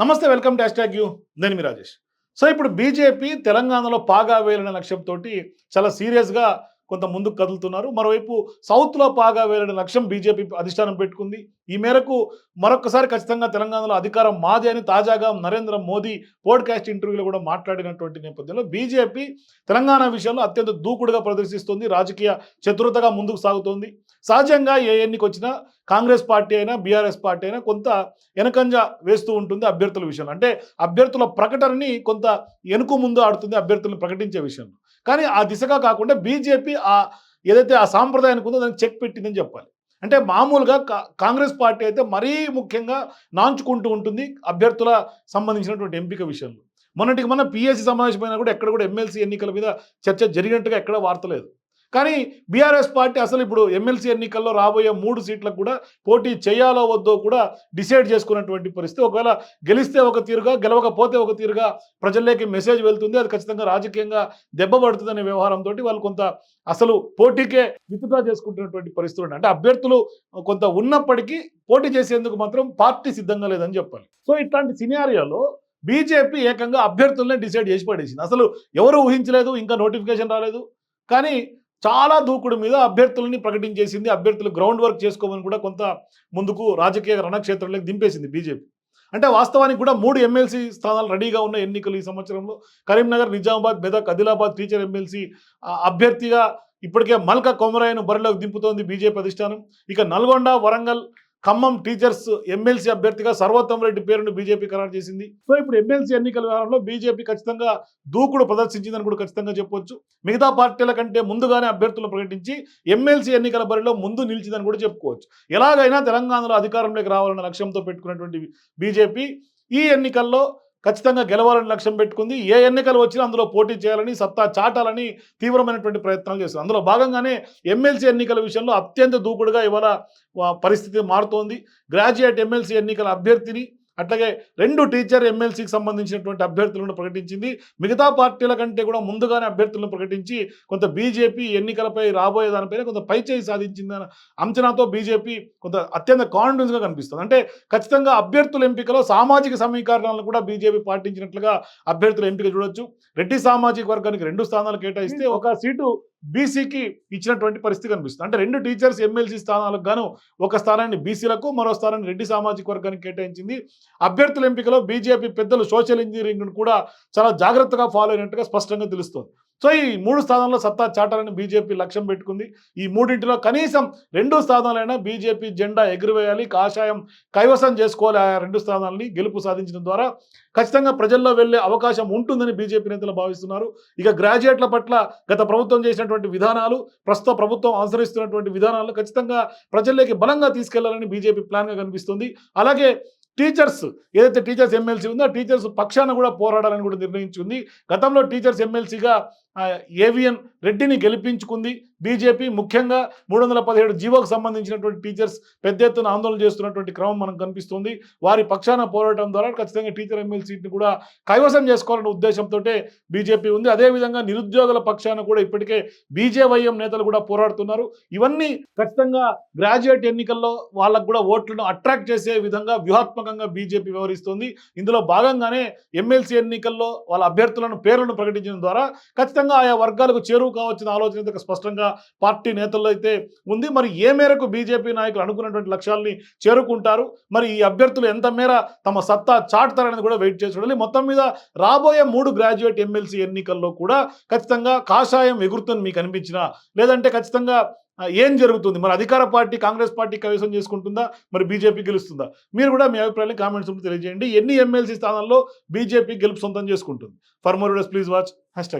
నమస్తే welcome to hash you. నేను మీ రాజేష్. సో ఇప్పుడు బీజేపీ తెలంగాణలో పాగా వేయాలనే లక్ష్యంతో చాలా సీరియస్గా కొంత ముందుకు కదులుతున్నారు. మరోవైపు సౌత్లో పాగా వేలని లక్ష్యం బీజేపీ అధిష్టానం పెట్టుకుంది. ఈ మేరకు మరొకసారి ఖచ్చితంగా తెలంగాణలో అధికారం మాదే అని తాజాగా నరేంద్ర మోదీ పోడ్కాస్ట్ ఇంటర్వ్యూలో కూడా మాట్లాడినటువంటి నేపథ్యంలో బీజేపీ తెలంగాణ విషయంలో అత్యంత దూకుడుగా ప్రదర్శిస్తుంది. రాజకీయ చతురతగా ముందుకు సాగుతోంది. సహజంగా ఏ ఎన్నిక వచ్చినా కాంగ్రెస్ పార్టీ అయినా బీఆర్ఎస్ పార్టీ అయినా కొంత వెనకంజ వేస్తూ ఉంటుంది అభ్యర్థుల విషయంలో. అంటే అభ్యర్థుల ప్రకటనని కొంత వెనుక ముందు ఆడుతుంది అభ్యర్థులను ప్రకటించే విషయంలో. కానీ ఆ దిశగా కాకుండా బీజేపీ ఆ ఏదైతే ఆ సాంప్రదాయానికి ఉందో దానికి చెక్ పెట్టిందని చెప్పాలి. అంటే మామూలుగా కా- కాంగ్రెస్ పార్టీ అయితే మరీ ముఖ్యంగా నాంచుకుంటూ ఉంటుంది అభ్యర్థుల సంబంధించినటువంటి ఎంపిక విషయంలో. మొన్నటికి మన పిఎస్సి సమావేశమైనా కూడా ఎక్కడ కూడా ఎమ్మెల్సీ ఎన్నికల మీద చర్చ జరిగినట్టుగా ఎక్కడ వార్తలేదు కానీ బీఆర్ఎస్ పార్టీ అసలు ఇప్పుడు ఎమ్మెల్సీ ఎన్నికల్లో రాబోయే మూడు సీట్లకు కూడా పోటీ చేయాలో వద్దో కూడా డిసైడ్ చేసుకున్నటువంటి పరిస్థితి. ఒకవేళ గెలిస్తే ఒక తీరుగా గెలవకపోతే ఒక తీరుగా ప్రజల్లోకి మెసేజ్ వెళ్తుంది. అది ఖచ్చితంగా రాజకీయంగా దెబ్బపడుతుందనే వ్యవహారంతో వాళ్ళు కొంత అసలు పోటీకే విత్డ్రా చేసుకుంటున్నటువంటి పరిస్థితులు అంటే అభ్యర్థులు కొంత ఉన్నప్పటికీ పోటీ చేసేందుకు మాత్రం పార్టీ సిద్ధంగా లేదని చెప్పాలి. సో ఇట్లాంటి సినారియోలో బీజేపీ ఏకంగా అభ్యర్థులనే డిసైడ్ చేసి పడేసింది. అసలు ఎవరు ఊహించలేదు ఇంకా నోటిఫికేషన్ రాలేదు. కానీ చాలా దూకుడు మీద అభ్యర్థులని ప్రకటించేసింది అభ్యర్థులు గ్రౌండ్ వర్క్ చేసుకోమని కూడా కొంత ముందుకు రాజకీయ రణక్షేత్రంలోకి దింపేసింది బీజేపీ. అంటే వాస్తవానికి కూడా మూడు ఎమ్మెల్సీ స్థానాలు రెడీగా ఉన్న ఎన్నికలు ఈ సంవత్సరంలో. కరీంనగర్ నిజామాబాద్ మెదక్ ఆదిలాబాద్ టీచర్ ఎమ్మెల్సీ అభ్యర్థిగా ఇప్పటికే మల్క కొమరాయను బరిలోకి దింపుతోంది బీజేపీ అధిష్టానం. ఇక నల్గొండ వరంగల్ ఖమ్మం టీచర్స్ ఎమ్మెల్సీ అభ్యర్థిగా సర్వోత్తమ రెడ్డి పేరును బీజేపీ ఖరారు చేసింది. సో ఇప్పుడు ఎమ్మెల్సీ ఎన్నికల వ్యవహారంలో బీజేపీ ఖచ్చితంగా దూకుడు ప్రదర్శించిందని కూడా ఖచ్చితంగా చెప్పొచ్చు. మిగతా పార్టీల కంటే ముందుగానే అభ్యర్థులు ప్రకటించి ఎమ్మెల్సీ ఎన్నికల బరిలో ముందు నిలిచిందని కూడా చెప్పుకోవచ్చు. ఎలాగైనా తెలంగాణలో అధికారంలోకి రావాలన్న లక్ష్యంతో పెట్టుకున్నటువంటి బీజేపీ ఈ ఎన్నికల్లో ఖచ్చితంగా గెలవాలని లక్ష్యం పెట్టుకుంది. ఏ ఎన్నికలు వచ్చినా అందులో పోటీ చేయాలని సత్తా చాటాలని తీవ్రమైనటువంటి ప్రయత్నాలు చేస్తుంది. అందులో భాగంగానే ఎమ్మెల్సీ ఎన్నికల విషయంలో అత్యంత దూకుడుగా ఇవాళ పరిస్థితి మారుతోంది. గ్రాడ్యుయేట్ ఎమ్మెల్సీ ఎన్నికల అభ్యర్థిని అట్లాగే రెండు టీచర్ ఎమ్మెల్సీకి సంబంధించినటువంటి అభ్యర్థులను ప్రకటించింది. మిగతా పార్టీల కంటే కూడా ముందుగానే అభ్యర్థులను ప్రకటించి కొంత బీజేపీ ఎన్నికలపై రాబోయే దానిపైన కొంత పైచేయి సాధించిందన్న అంచనాతో బీజేపీ కొంత అత్యంత కాన్ఫిడెన్స్గా కనిపిస్తుంది. అంటే ఖచ్చితంగా అభ్యర్థుల ఎంపికలో సామాజిక సమీకరణాలను కూడా బీజేపీ పాటించినట్లుగా అభ్యర్థుల ఎంపిక చూడొచ్చు. రెడ్డి సామాజిక వర్గానికి రెండు స్థానాలు కేటాయిస్తే ఒక సీటు బీసీకి ఇచ్చినటువంటి పరిస్థితి కనిపిస్తుంది. అంటే రెండు టీచర్స్ ఎమ్మెల్సీ స్థానాలకు గాను ఒక స్థానాన్ని బీసీలకు మరో స్థానాన్ని రెడ్డి సామాజిక వర్గానికి కేటాయించింది. అభ్యర్థుల ఎంపికలో బీజేపీ పెద్దలు సోషల్ ఇంజనీరింగ్ కూడా చాలా జాగ్రత్తగా ఫాలో అయినట్టుగా స్పష్టంగా తెలుస్తోంది. సో ఈ మూడు స్థానాల్లో సత్తా చాటాలని బీజేపీ లక్ష్యం పెట్టుకుంది. ఈ మూడింటిలో కనీసం రెండు స్థానాలైనా బీజేపీ జెండా ఎగురవేయాలి కాషాయం కైవసం చేసుకోవాలి ఆ రెండు స్థానాలని గెలుపు సాధించడం ద్వారా. ఖచ్చితంగా ప్రజల్లో వెళ్ళే అవకాశం ఉంటుందని బీజేపీ నేతలు భావిస్తున్నారు. ఇక గ్రాడ్యుయేట్ల పట్ల గత ప్రభుత్వం చేసినటువంటి విధానాలు ప్రస్తుత ప్రభుత్వం అనుసరిస్తున్నటువంటి విధానాలు ఖచ్చితంగా ప్రజల్లోకి బలంగా తీసుకెళ్ళాలని బీజేపీ ప్లాన్గా కనిపిస్తుంది. అలాగే టీచర్స్ ఏదైతే టీచర్స్ ఎమ్మెల్సీ ఉందో టీచర్స్ పక్షాన కూడా పోరాడాలని కూడా నిర్ణయించుకుంది. గతంలో టీచర్స్ ఎమ్మెల్సీగా ఏవిఎన్ రెడ్డిని గెలిపించుకుంది. బీజేపీ ముఖ్యంగా మూడు వందల పదిహేడు జీవోకు సంబంధించినటువంటి టీచర్స్ పెద్ద ఎత్తున ఆందోళన చేస్తున్నటువంటి క్రమం మనకు కనిపిస్తుంది. వారి పక్షాన పోరాటం ద్వారా ఖచ్చితంగా టీచర్ ఎమ్మెల్యే సీట్ని కూడా కైవసం చేసుకోవాలనే ఉద్దేశంతో బీజేపీ ఉంది. అదేవిధంగా నిరుద్యోగుల పక్షాన కూడా ఇప్పటికే బీజేవైఎం నేతలు కూడా పోరాడుతున్నారు. ఇవన్నీ ఖచ్చితంగా గ్రాడ్యుయేట్ ఎన్నికల్లో వాళ్ళకు కూడా ఓట్లను అట్రాక్ట్ చేసే విధంగా వ్యూహాత్మకంగా బీజేపీ వ్యవహరిస్తుంది. ఇందులో భాగంగానే ఎమ్మెల్సీ ఎన్నికల్లో వాళ్ళ అభ్యర్థులను పేర్లను ప్రకటించడం ద్వారా ఖచ్చితంగా ఆయా వర్గాలకు చేరువు కావచ్చిన ఆలోచన అయితే స్పష్టంగా పార్టీ నేతల్లో అయితే ఉంది. మరి ఏ మేరకు బీజేపీ నాయకులు అనుకున్నటువంటి లక్ష్యాల్ని చేరుకుంటారు? మరి ఈ అభ్యర్థులు ఎంత మేర తమ సత్తా చాటుతారనేది కూడా వెయిట్ చేసి చూడాలి. మొత్తం మీద రాబోయే మూడు గ్రాడ్యుయేట్ ఎమ్మెల్సీ ఎన్నికల్లో కూడా ఖచ్చితంగా కాషాయం ఎగురుతుంది మీకు అనిపించినా లేదంటే ఖచ్చితంగా ఏం జరుగుతుంది? మరి అధికార పార్టీ కాంగ్రెస్ పార్టీ కవేశం చేసుకుంటుందా? మరి బీజేపీ గెలుస్తుందా? మీరు కూడా మీ అభిప్రాయాన్ని కామెంట్స్ తెలియజేయండి. ఎన్ని ఎమ్మెల్సీ స్థానాల్లో బీజేపీ గెలుపు సొంతం చేసుకుంటుంది? For more please watch. Hash